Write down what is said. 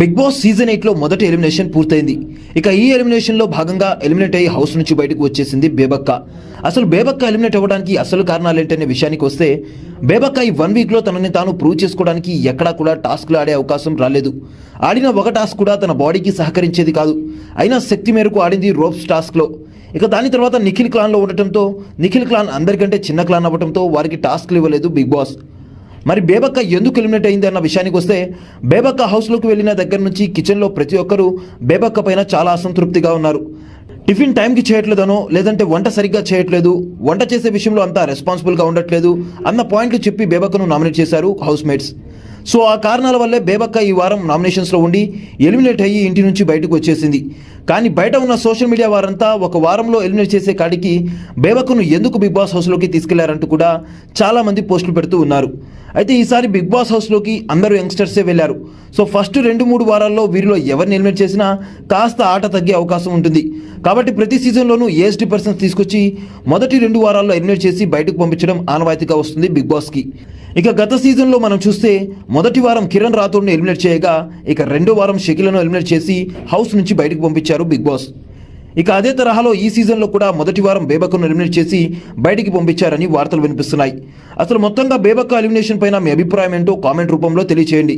Big boss season ఎయిట్లో మొదటి elimination పూర్తయింది. ఇక ఈ ఎలిమినేషన్లో భాగంగా ఎలిమినేట్ అయ్యి హౌస్ నుంచి బయటకు వచ్చేసింది బేబక్క. అసలు బేబక్క ఎలిమినేట్ అవ్వడానికి అసలు కారణాలు ఏంటనే విషయానికి వస్తే బేబక్క ఈ వన్ వీక్లో తనని తాను ప్రూవ్ చేసుకోవడానికి ఎక్కడా కూడా టాస్క్లు ఆడే అవకాశం రాలేదు. ఆడిన ఒక టాస్క్ కూడా తన బాడీకి సహకరించేది కాదు. అయినా శక్తి మేరకు ఆడింది రోప్స్ టాస్క్లో. ఇక దాని తర్వాత నిఖిల్ క్లాన్లో ఉండటంతో నిఖిల్ క్లాన్ అందరికంటే చిన్న క్లాన్ అవ్వడంతో వారికి టాస్క్లు ఇవ్వలేదు బిగ్ బాస్. మరి బేబక్క ఎందుకు ఎలిమినేట్ అయింది అన్న విషయానికి వస్తే బేబక్క హౌస్లోకి వెళ్ళిన దగ్గర నుంచి కిచెన్లో ప్రతి ఒక్కరూ బేబక్క పైన చాలా అసంతృప్తిగా ఉన్నారు. టిఫిన్ టైంకి చేయట్లేదనో లేదంటే వంట సరిగ్గా చేయట్లేదు వంట చేసే విషయంలో అంతా రెస్పాన్సిబుల్గా ఉండట్లేదు అన్న పాయింట్లు చెప్పి బేబక్కను నామినేట్ చేశారు హౌస్ మేట్స్ సో ఆ కారణాల వల్లే బేబక్క ఈ వారం నామినేషన్స్లో ఉండి ఎలిమినేట్ అయ్యి ఇంటి నుంచి బయటకు వచ్చేసింది. కానీ బయట ఉన్న సోషల్ మీడియా వారంతా ఒక వారంలో ఎలిమినేట్ చేసే కాడికి బేబక్కను ఎందుకు బిగ్ బాస్ హౌస్లోకి తీసుకెళ్ళారంటూ కూడా చాలామంది పోస్టులు పెడుతూ ఉన్నారు. అయితే ఈసారి బిగ్ బాస్ హౌస్లోకి అందరూ యంగ్స్టర్సే వెళ్ళారు. సో ఫస్ట్ రెండు మూడు వారాల్లో వీరిలో ఎవరిని ఎలిమినేట్ చేసినా కాస్త ఆట తగ్గే అవకాశం ఉంటుంది. కాబట్టి ప్రతి సీజన్లోనూ ఏజ్డ్ పర్సన్స్ తీసుకొచ్చి మొదటి రెండు వారాల్లో ఎలిమినేట్ చేసి బయటకు పంపించడం ఆనవాయితీగా వస్తుంది బిగ్ బాస్కి. ఇక గత సీజన్లో మనం చూస్తే మొదటి వారం కిరణ్ రాథోడ్ను ఎలిమినేట్ చేయగా ఇక రెండో వారం షకిలను ఎలిమినేట్ చేసి హౌస్ నుంచి బయటకు పంపించారు బిగ్ బాస్. ఇక అదే తరహాలో ఈ సీజన్లో కూడా మొదటి వారం బేబక్కను ఎలిమినేట్ చేసి బయటికి పంపించారని వార్తలు వినిపిస్తున్నాయి. అసలు మొత్తంగా బేబక్క ఎలిమినేషన్ పైన మీ అభిప్రాయం ఏంటో కామెంట్ రూపంలో తెలియచేయండి.